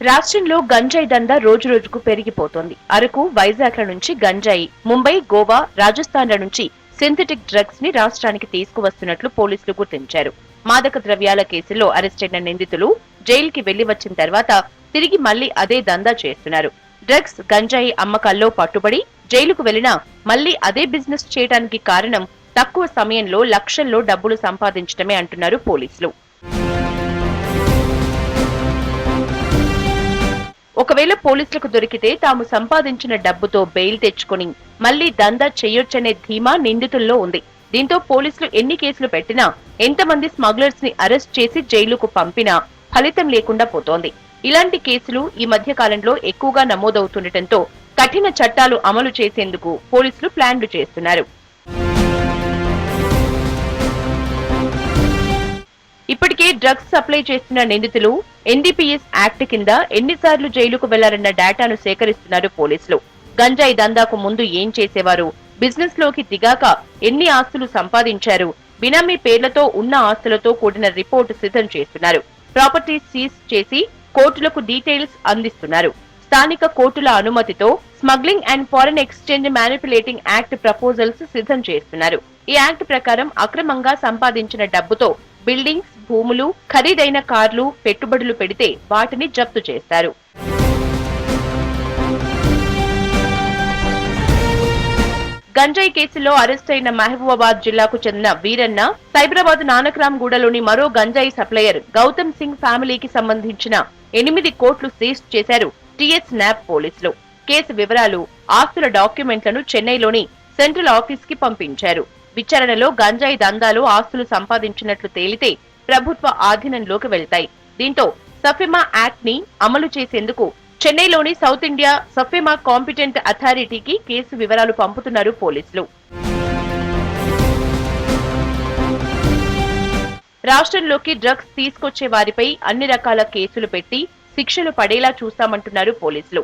రాష్ట్రంలో గంజాయి దందా రోజు రోజుకు పెరిగిపోతోంది. అరకు వైజాగ్ల నుంచి గంజాయి ముంబై గోవా రాజస్థాన్ల నుంచి సింథటిక్ డ్రగ్స్ని రాష్ట్రానికి తీసుకువస్తున్నట్లు పోలీసులు గుర్తించారు. మాదక ద్రవ్యాల కేసులో అరెస్టైన నిందితులు జైలుకి వెళ్ళి వచ్చిన తర్వాత తిరిగి మళ్ళీ అదే దందా చేస్తున్నారు. డ్రగ్స్ గంజాయి అమ్మకాల్లో పట్టుబడి జైలుకు వెళ్ళినా మళ్ళీ అదే బిజినెస్ చేయడానికి కారణం తక్కువ సమయంలో లక్షల్లో డబ్బులు సంపాదించడమే అంటున్నారు పోలీసులు. ఒకవేళ పోలీసులకు దొరికితే తాము సంపాదించిన డబ్బుతో బెయిల్ తెచ్చుకుని మళ్ళీ దందా చేయొచ్చనే ధీమా నిందితుల్లో ఉంది. దీంతో పోలీసులు ఎన్ని కేసులు పెట్టినా ఎంతమంది స్మగ్లర్స్ని అరెస్ట్ చేసి జైలుకు పంపినా ఫలితం లేకుండా పోతోంది. ఇలాంటి కేసులు ఈ మధ్య కాలంలో ఎక్కువగా నమోదవుతుండటంతో కఠిన చట్టాలు అమలు చేసేందుకు పోలీసులు ప్లాన్లు చేస్తున్నారు. డ్రగ్స్ సప్లై చేస్తున్న నిందితులు ఎన్డీపీఎస్ యాక్ట్ కింద ఎన్నిసార్లు జైలుకు వెళ్ళారన్న డేటాను సేకరిస్తున్నారు పోలీసులు. గంజాయి దందాకు ముందు ఏం చేసేవారు? బిజినెస్లోకి దిగాక ఎన్ని ఆస్తులు సంపాదించారు? బినామీ పేర్లతో ఉన్న ఆస్తులతో కూడిన రిపోర్టు సిద్ధం చేస్తున్నారు. ప్రాపర్టీ సీజ్ చేసి కోర్టులకు డీటెయిల్స్ అందిస్తున్నారు. స్థానిక కోర్టుల అనుమతితో smuggling and foreign exchange manipulating act proposals సిద్ధం చేస్తున్నారు. ఈ యాక్ట్ ప్రకారం అక్రమంగా సంపాదించిన డబ్బుతో బిల్డింగ్స్ భూములు ఖరీదైన కార్లు పెట్టుబడులు పెడితే వాటిని జప్తు చేస్తారు. గంజాయి కేసులో అరెస్ట్ అయిన మహబూబాబాద్ జిల్లాకు చెందిన వీరన్న సైబరాబాద్ నానక్రామ్ గూడలోని మరో గంజాయి సప్లయర్ గౌతమ్ సింగ్ ఫ్యామిలీకి సంబంధించిన ఎనిమిది కోట్లు సీజ్ చేశారు టీఎస్ నాబ్ పోలీసులు. కేసు వివరాలు ఆస్తుల డాక్యుమెంట్లను చెన్నైలోని సెంట్రల్ ఆఫీస్కి పంపించారు. విచారణలో గంజాయి దందాలు ఆస్తులు సంపాదించినట్లు తేలితే ప్రభుత్వ ఆధీనంలోకి వెళ్తాయి. దీంతో సఫిమా యాక్ట్ని అమలు చేసేందుకు చెన్నైలోని సౌత్ ఇండియా సఫిమా కాంపిటెంట్ అథారిటీకి కేసు వివరాలు పంపుతున్నారు పోలీసులు. రాష్ట్రంలోకి డ్రగ్స్ తీసుకొచ్చే వారిపై అన్ని రకాల కేసులు పెట్టి శిక్షలు పడేలా చూస్తామంటున్నారు పోలీసులు.